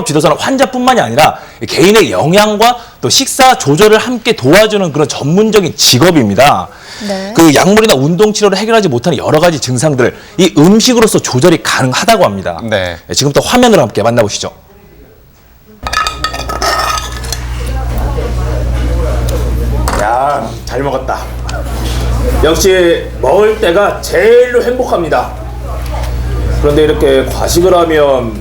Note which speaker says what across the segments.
Speaker 1: 식이요법 지도사는 환자뿐만이 아니라 개인의 영양과 또 식사 조절을 함께 도와주는 그런 전문적인 직업입니다.
Speaker 2: 네.
Speaker 1: 그 약물이나 운동 치료를 해결하지 못하는 여러 가지 증상들을 이 음식으로서 조절이 가능하다고 합니다.
Speaker 3: 네.
Speaker 1: 지금부터 화면으로 함께 만나보시죠. 야, 잘 먹었다. 역시 먹을 때가 제일로 행복합니다. 그런데 이렇게 과식을 하면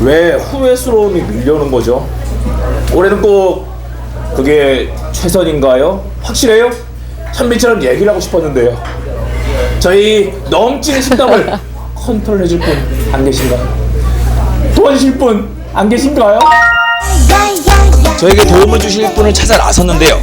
Speaker 1: 왜 후회스러움이 밀려오는 거죠? 올해는 꼭 그게 최선인가요? 확실해요? 현빈처럼 얘기를 하고 싶었는데요. 저희 넘치는 식당을 컨트롤 해줄 분 안 계신가요? 도와주실 분 안 계신가요? 저에게 도움을 주실 분을 찾아 나섰는데요.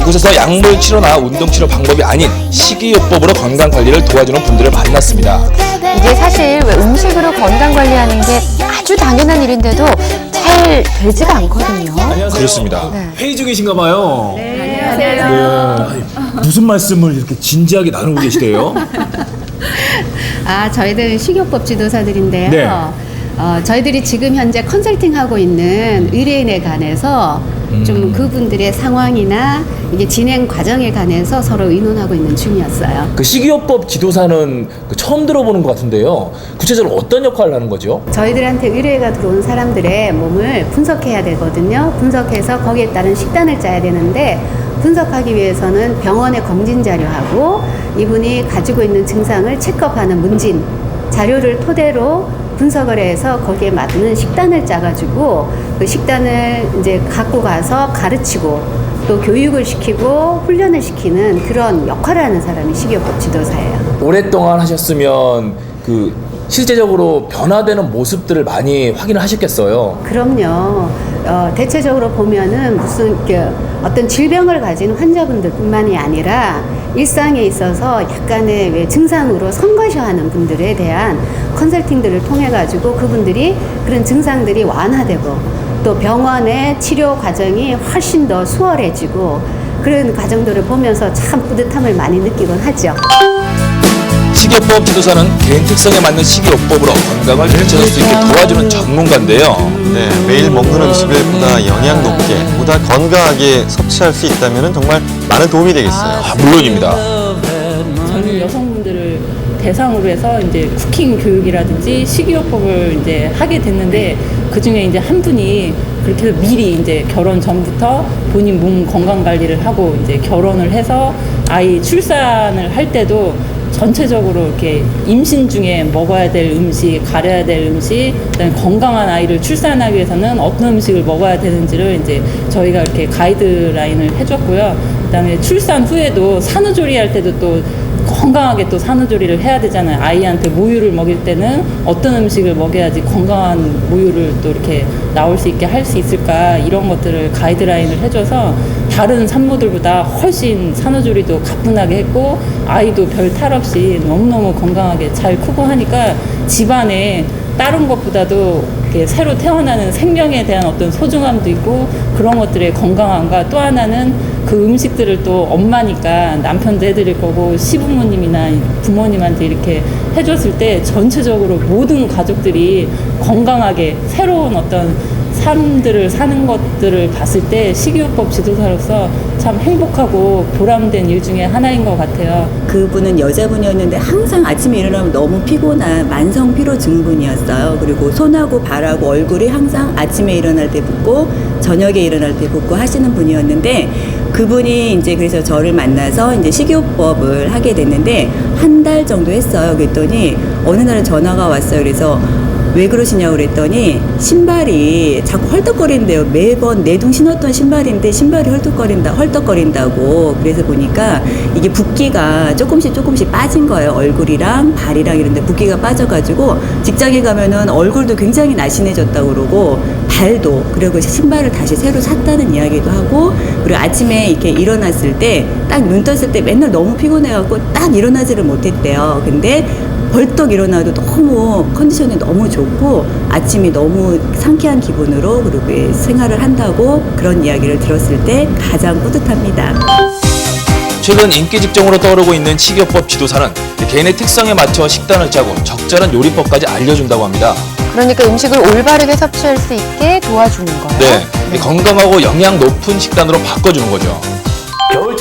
Speaker 1: 이곳에서 약물 치료나 운동 치료 방법이 아닌 식이요법으로 건강 관리를 도와주는 분들을 만났습니다.
Speaker 2: 이게 사실 왜 음식으로 건강 관리하는 게 아주 당연한 일인데도 잘 되지가 않거든요.
Speaker 1: 그렇습니다.
Speaker 2: 네.
Speaker 1: 회의 중이신가 봐요. 네, 안녕하세요. 무슨 말씀을 이렇게 진지하게 나누고 계시대요?
Speaker 4: 아, 저희들 식이요법 지도사들인데요.
Speaker 1: 네.
Speaker 4: 어, 저희들이 지금 현재 컨설팅하고 있는 의뢰인에 관해서
Speaker 1: 음.
Speaker 4: 좀 그분들의 상황이나 이게 진행 과정에 관해서 서로 의논하고 있는 중이었어요.
Speaker 1: 그 식이요법 지도사는 그 처음 들어보는 것 같은데요. 구체적으로 어떤 역할을 하는 거죠?
Speaker 4: 저희들한테 의뢰가 들어온 사람들의 몸을 분석해야 되거든요. 분석해서 거기에 따른 식단을 짜야 되는데 분석하기 위해서는 병원의 검진 자료하고 이분이 가지고 있는 증상을 체크업하는 문진 자료를 토대로 분석을 해서 거기에 맞는 식단을 짜가지고 그 식단을 이제 갖고 가서 가르치고 또 교육을 시키고 훈련을 시키는 그런 역할을 하는 사람이 식이요법 지도사예요.
Speaker 1: 오랫동안 하셨으면 그 실제적으로 변화되는 모습들을 많이 확인을 하셨겠어요.
Speaker 4: 그럼요. 어, 대체적으로 보면은 무슨 그 어떤 질병을 가진 환자분들뿐만이 아니라 일상에 있어서 약간의 왜 증상으로 성가셔하는 분들에 대한 컨설팅들을 통해 가지고 그분들이 그런 증상들이 완화되고 또 병원의 치료 과정이 훨씬 더 수월해지고 그런 과정들을 보면서 참 뿌듯함을 많이 느끼곤 하죠.
Speaker 1: 식이요법 지도사는 개인 특성에 맞는 식이요법으로 건강을 되찾을 수 있게 도와주는 전문가인데요.
Speaker 3: 네, 매일 먹는 음식을 보다 영양 높게, 보다 건강하게 섭취할 수 있다면 정말 많은 도움이 되겠어요.
Speaker 1: 아, 물론입니다.
Speaker 5: 젊은 여성분들을 대상으로 해서 이제 쿠킹 교육이라든지 식이요법을 이제 하게 됐는데 그 중에 이제 한 분이 그렇게 해서 미리 이제 결혼 전부터 본인 몸 건강 관리를 하고 이제 결혼을 해서 아이 출산을 할 때도 전체적으로 이렇게 임신 중에 먹어야 될 음식, 가려야 될 음식, 그다음에 건강한 아이를 출산하기 위해서는 어떤 음식을 먹어야 되는지를 이제 저희가 이렇게 가이드라인을 해줬고요. 그다음에 출산 후에도 산후조리할 때도 또 건강하게 또 산후조리를 해야 되잖아요. 아이한테 모유를 먹일 때는 어떤 음식을 먹여야지 건강한 모유를 또 이렇게 나올 수 있게 할 수 있을까 이런 것들을 가이드라인을 해줘서 다른 산모들보다 훨씬 산후조리도 가뿐하게 했고 아이도 별 탈 없이 너무너무 건강하게 잘 크고 하니까 집안에 다른 것보다도 새로 태어나는 생명에 대한 어떤 소중함도 있고 그런 것들의 건강함과 또 하나는 그 음식들을 또 엄마니까 남편도 해드릴 거고 시부모님이나 부모님한테 이렇게 해줬을 때 전체적으로 모든 가족들이 건강하게 새로운 어떤 삶들을 사는 것들을 봤을 때 식이요법 지도사로서 참 행복하고 보람된 일 중에 하나인 것 같아요.
Speaker 6: 그분은 여자분이었는데 항상 아침에 일어나면 너무 피곤한 만성 피로 증후군이었어요. 그리고 손하고 발하고 얼굴이 항상 아침에 일어날 때 붓고 저녁에 일어날 때 붓고 하시는 분이었는데 그분이 이제 그래서 저를 만나서 이제 식이요법을 하게 됐는데 한 달 정도 했어요. 그랬더니 어느 날은 전화가 왔어요. 그래서 왜 그러시냐고 그랬더니 신발이 자꾸 헐떡거린대요. 매번 내둥 신었던 신발인데 신발이 헐떡거린다, 헐떡거린다고. 그래서 보니까 이게 붓기가 조금씩 조금씩 빠진 거예요. 얼굴이랑 발이랑 이런데 붓기가 빠져가지고 직장에 가면은 얼굴도 굉장히 날씬해졌다고 그러고 발도 그리고 신발을 다시 새로 샀다는 이야기도 하고 그리고 아침에 이렇게 일어났을 때 딱 눈 떴을 때 맨날 너무 피곤해갖고 딱 일어나지를 못했대요. 근데 벌떡 일어나도 너무 컨디션이 너무 좋고 아침이 너무 상쾌한 기분으로 그리고 생활을 한다고 그런 이야기를 들었을 때 가장 뿌듯합니다.
Speaker 1: 최근 인기 직종으로 떠오르고 있는 식이요법 지도사는 개인의 특성에 맞춰 식단을 짜고 적절한 요리법까지 알려준다고 합니다.
Speaker 2: 그러니까 음식을 올바르게 섭취할 수 있게 도와주는 거예요.
Speaker 7: 네. 이 건강하고 영양 높은 식단으로 바꿔주는 거죠.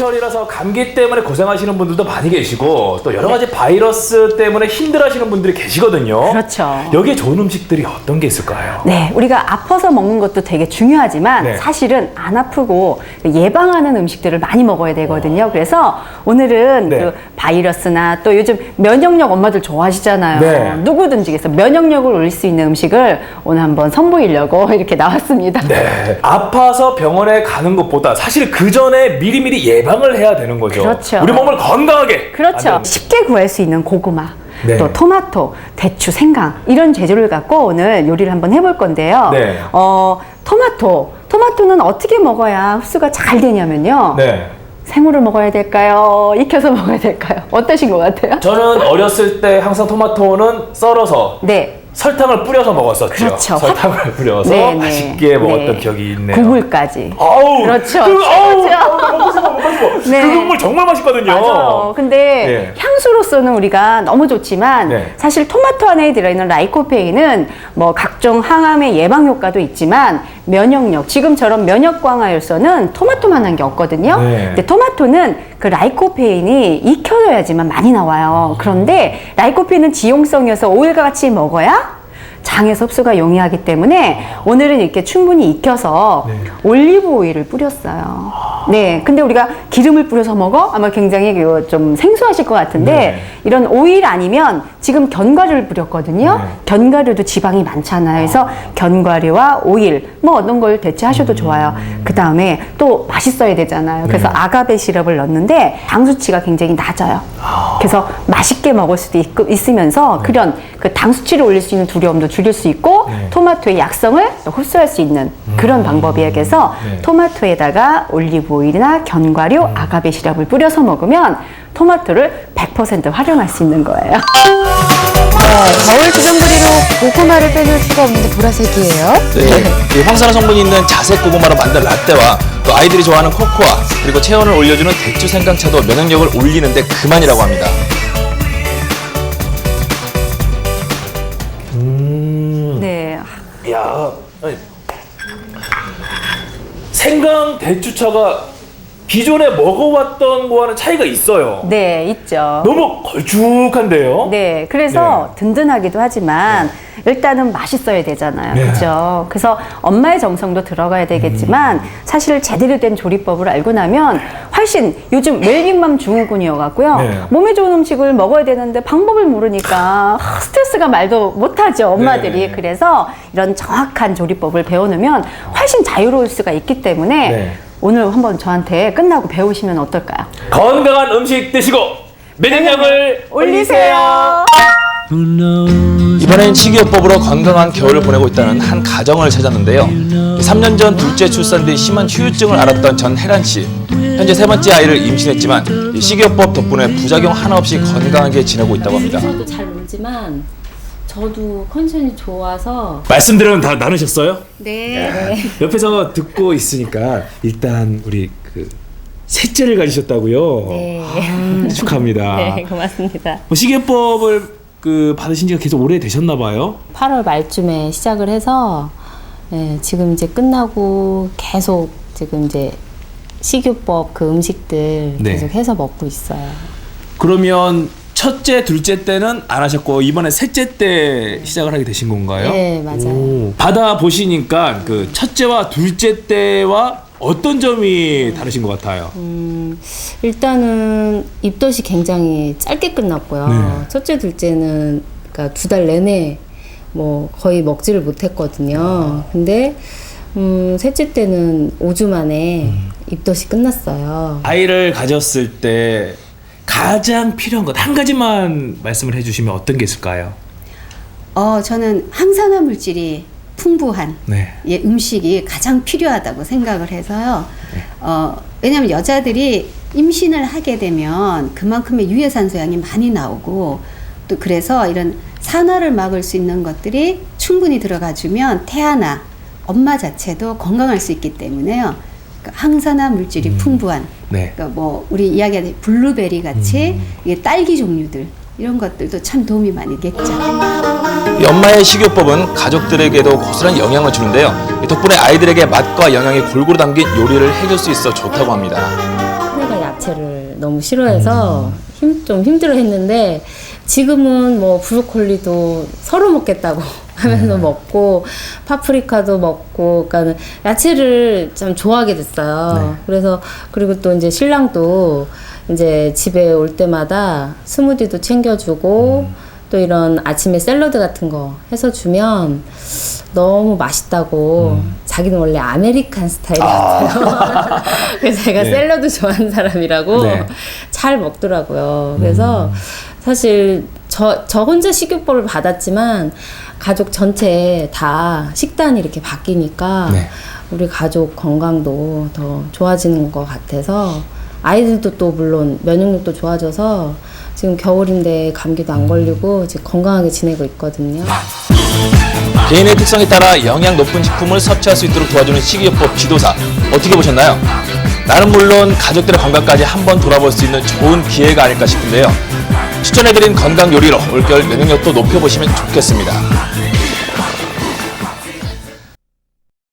Speaker 1: 겨울철이라서 감기 때문에 고생하시는 분들도 많이 계시고 또 여러 가지 바이러스 때문에 힘들어하시는 분들이 계시거든요.
Speaker 8: 그렇죠.
Speaker 1: 여기에 좋은 음식들이 어떤 게 있을까요?
Speaker 8: 네, 우리가 아파서 먹는 것도 되게 중요하지만
Speaker 1: 네.
Speaker 8: 사실은 안 아프고 예방하는 음식들을 많이 먹어야 되거든요. 그래서 오늘은
Speaker 1: 네.
Speaker 8: 그 바이러스나 또 요즘 면역력 엄마들 좋아하시잖아요.
Speaker 1: 네.
Speaker 8: 누구든지 그래서 면역력을 올릴 수 있는 음식을 오늘 한번 선보이려고 이렇게 나왔습니다.
Speaker 1: 네. 아파서 병원에 가는 것보다 사실 그 전에 미리미리 예방 을 해야 되는 거죠.
Speaker 8: 그렇죠.
Speaker 1: 우리 몸을 건강하게.
Speaker 8: 그렇죠. 쉽게 구할 수 있는 고구마,
Speaker 1: 네.
Speaker 8: 또 토마토, 대추, 생강 이런 재료를 갖고 오늘 요리를 한번 해볼 건데요.
Speaker 1: 네.
Speaker 8: 어, 토마토. 토마토는 어떻게 먹어야 흡수가 잘 되냐면요.
Speaker 1: 네.
Speaker 8: 생으로 먹어야 될까요? 익혀서 먹어야 될까요? 어떠신 것 같아요?
Speaker 1: 저는 어렸을 때 항상 토마토는 썰어서
Speaker 8: 네.
Speaker 1: 설탕을 뿌려서 먹었었죠.
Speaker 8: 그렇죠.
Speaker 1: 설탕을 뿌려서
Speaker 8: 네, 네.
Speaker 1: 맛있게 먹었던
Speaker 8: 네.
Speaker 1: 기억이 있네요.
Speaker 8: 국물까지.
Speaker 1: 아우,
Speaker 8: 그렇죠.
Speaker 1: 그, 아우,
Speaker 8: 그렇죠.
Speaker 1: 싶어, 먹고 싶어.
Speaker 8: 네.
Speaker 1: 그 국물 정말 맛있거든요.
Speaker 8: 맞아요. 근데
Speaker 1: 네.
Speaker 8: 향수로서는 우리가 너무 좋지만
Speaker 1: 네.
Speaker 8: 사실 토마토 안에 들어있는 라이코페인은 뭐 각종 항암의 예방 효과도 있지만 면역력 지금처럼 면역 강화 요소는 토마토만 한 게 없거든요.
Speaker 1: 네.
Speaker 8: 근데 토마토는 그 라이코페인이 익혀져야지만 많이 나와요. 그런데 라이코페인은 지용성이어서 오일과 같이 먹어야 장에서 흡수가 용이하기 때문에 오늘은 이렇게 충분히 익혀서
Speaker 1: 네.
Speaker 8: 올리브 오일을 뿌렸어요. 네. 근데 우리가 기름을 뿌려서 먹어? 아마 굉장히 그좀 생소하실 것 같은데
Speaker 1: 네.
Speaker 8: 이런 오일 아니면 지금 견과류를 뿌렸거든요.
Speaker 1: 네.
Speaker 8: 견과류도 지방이 많잖아요. 그래서 견과류와 오일 뭐 어떤 걸 대체하셔도 좋아요. 그 다음에 또 맛있어야 되잖아요. 그래서 아가베 시럽을 넣는데 당 수치가 굉장히 낮아요. 그래서 맛있게 먹을 수도 있, 있으면서 그런 그 당 수치를 올릴 수 있는 두려움도 줄일 수 있고
Speaker 1: 네.
Speaker 8: 토마토의 약성을 또 흡수할 수 있는 그런 방법이에요. 그래서
Speaker 1: 네.
Speaker 8: 토마토에다가 올리브 오일이나 견과류, 아가베 시럽을 뿌려서 먹으면 토마토를 100% 활용할 수 있는 거예요.
Speaker 2: 겨울 주전부리로 고구마를 빼놓을 수가 없는데 보라색이에요.
Speaker 7: 네. 이 황산화 성분이 있는 자색 고구마로 만든 라떼와 또 아이들이 좋아하는 코코아 그리고 체온을 올려주는 대추 생강차도 면역력을 올리는데 그만이라고 합니다.
Speaker 8: 네.
Speaker 1: 야, 아니, 생강 대추차가 기존에 먹어왔던 거와는 차이가 있어요.
Speaker 8: 네, 있죠.
Speaker 1: 너무 걸쭉한데요.
Speaker 8: 네, 그래서 든든하기도 하지만 일단은 맛있어야 되잖아요.
Speaker 1: 네.
Speaker 8: 그죠? 그래서 엄마의 정성도 들어가야 되겠지만 사실 제대로 된 조리법을 알고 나면 훨씬 요즘 웰빙맘 증후군이어갖고요.
Speaker 1: 네.
Speaker 8: 몸에 좋은 음식을 먹어야 되는데 방법을 모르니까 하, 스트레스가 말도 못하죠. 엄마들이.
Speaker 1: 네.
Speaker 8: 그래서 이런 정확한 조리법을 배워놓으면 훨씬 자유로울 수가 있기 때문에
Speaker 1: 네.
Speaker 8: 오늘 한번 저한테 끝나고 배우시면 어떨까요?
Speaker 1: 건강한 음식 드시고 면역력을 올리세요.
Speaker 7: 이번엔 식이요법으로 건강한 겨울을 보내고 있다는 한 가정을 찾았는데요. 3년 전 둘째 출산 뒤 심한 후유증을 앓았던 전 혜란 씨. 현재 세 번째 아이를 임신했지만 이 식이요법 덕분에 부작용 하나 없이 건강하게 지내고 있다고 합니다.
Speaker 9: 저도 잘 모르지만 저도 컨디션이 좋아서
Speaker 1: 말씀들은 다 나누셨어요?
Speaker 4: 네.
Speaker 1: 옆에서 듣고 있으니까 일단 우리 그 셋째를 가지셨다고요.
Speaker 9: 네.
Speaker 1: 아, 축하합니다.
Speaker 9: 네 고맙습니다.
Speaker 1: 뭐 식이요법을 그 받으신 지가 계속 오래 되셨나 봐요.
Speaker 9: 8월 말쯤에 시작을 해서 네, 지금 이제 끝나고 계속 지금 이제 식이요법 그 음식들
Speaker 1: 네.
Speaker 9: 계속 해서 먹고 있어요.
Speaker 1: 그러면 첫째, 둘째 때는 안 하셨고 이번에 셋째 때 시작을 하게 되신 건가요?
Speaker 9: 네 맞아요.
Speaker 1: 오, 받아 보시니까 그 첫째와 둘째 때와 어떤 점이 다르신 것 같아요?
Speaker 9: 음, 일단은 입덧이 굉장히 짧게 끝났고요.
Speaker 1: 네.
Speaker 9: 첫째, 둘째는 그러니까 두 달 내내 뭐 거의 먹지를 못했거든요. 근데 음, 셋째 때는 5주 만에 입덧이 끝났어요.
Speaker 1: 아이를 가졌을 때 가장 필요한 것 한 가지만 말씀을 해주시면 어떤 게 있을까요?
Speaker 4: 어, 저는 항산화 물질이 풍부한
Speaker 1: 네.
Speaker 4: 예, 음식이 가장 필요하다고 생각을 해서요. 어, 왜냐하면 여자들이 임신을 하게 되면 그만큼의 유해산소 양이 많이 나오고 또 그래서 이런 산화를 막을 수 있는 것들이 충분히 들어가주면 태아나 엄마 자체도 건강할 수 있기 때문에요. 그러니까 항산화 물질이 풍부한
Speaker 1: 네.
Speaker 4: 그러니까 뭐 우리 이야기하는 블루베리 같이 이게 딸기 종류들 이런 것들도 참 도움이 많이 됐죠.
Speaker 1: 이 엄마의 식이요법은 가족들에게도 고스란히 영향을 주는데요. 이 덕분에 아이들에게 맛과 영양이 골고루 담긴 요리를 해줄 수 있어 좋다고 합니다.
Speaker 9: 큰애가 야채를 너무 싫어해서 힘, 좀 힘들어했는데 지금은 뭐 브로콜리도 서로 먹겠다고 하면서 먹고 파프리카도 먹고 그러니까 야채를 좀 좋아하게 됐어요. 그래서 그리고 또 이제 신랑도 이제 집에 올 때마다 스무디도 챙겨주고 또 이런 아침에 샐러드 같은 거 해서 주면 너무 맛있다고 자기는 원래 아메리칸 스타일이었어요. 그래서 제가
Speaker 1: 네.
Speaker 9: 샐러드 좋아하는 사람이라고
Speaker 1: 네.
Speaker 9: 잘 먹더라고요. 그래서 사실 저, 저 혼자 식이요법을 받았지만 가족 전체 다 식단이 이렇게 바뀌니까
Speaker 1: 네.
Speaker 9: 우리 가족 건강도 더 좋아지는 것 같아서 아이들도 또 물론 면역력도 좋아져서 지금 겨울인데 감기도 안 걸리고 지금 건강하게 지내고 있거든요.
Speaker 1: 개인의 특성에 따라 영양 높은 식품을 섭취할 수 있도록 도와주는 식이요법 지도사 어떻게 보셨나요? 나는 물론 가족들의 건강까지 한번 돌아볼 수 있는 좋은 기회가 아닐까 싶은데요. 추천해드린 건강 요리로 올겨울 면역력도 높여보시면 좋겠습니다.